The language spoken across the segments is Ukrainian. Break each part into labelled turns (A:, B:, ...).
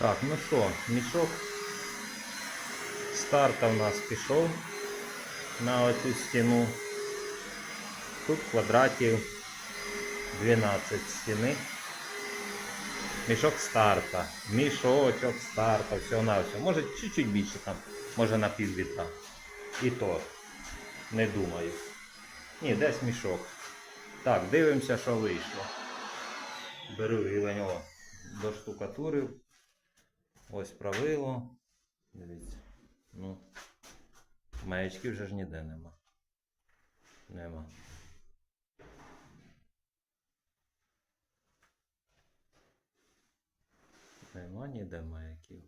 A: Так, ну що, мішок старта в нас пішов на оцю стіну. Тут квадратів 12 стіни. Мішок старта. Мішочок старта, всього на все. Може чуть-чуть більше там, може на пів відра. І то не думаю. Ні, десь мішок. Так, дивимося, що вийшло. Беру рівень о, до штукатурів. Ось правило. Дивіться. Ну. Маячків вже ж ніде нема. Нема. Нема ніде маяків.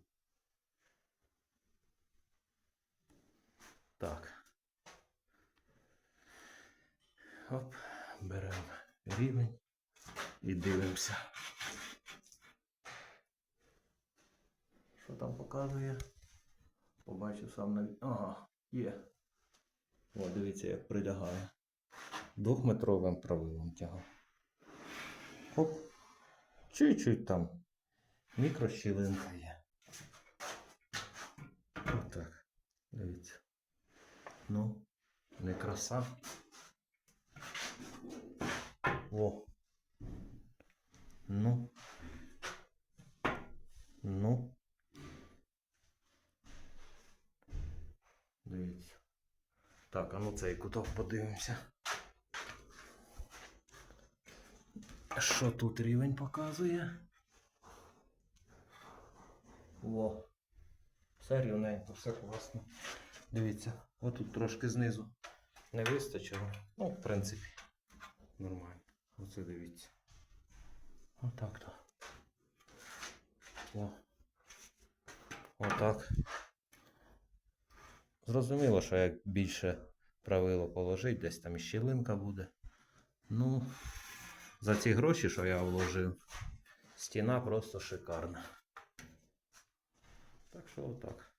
A: Так. Оп, беремо рівень і дивимося. Що там показує? Побачив сам на. Ага, є. О, дивіться, як прилягає. Двохметровим правилом тягав. Хоп. Чуть-чуть там. Мікрощілинка є. Отак. Дивіться. Ну, не краса. О. Ну. Ну. Дивіться. Так, а ну цей куток подивимося. Що тут рівень показує? О. Все рівненько, все класно. Дивіться, отут трошки знизу не вистачило. Ну, в принципі, нормально. Оце дивіться. Отак то. О. Отак. Зрозуміло, що як більше правило положить, десь там і щілинка буде. Ну, за ці гроші, що я вложив, стіна просто шикарна. Так що отак.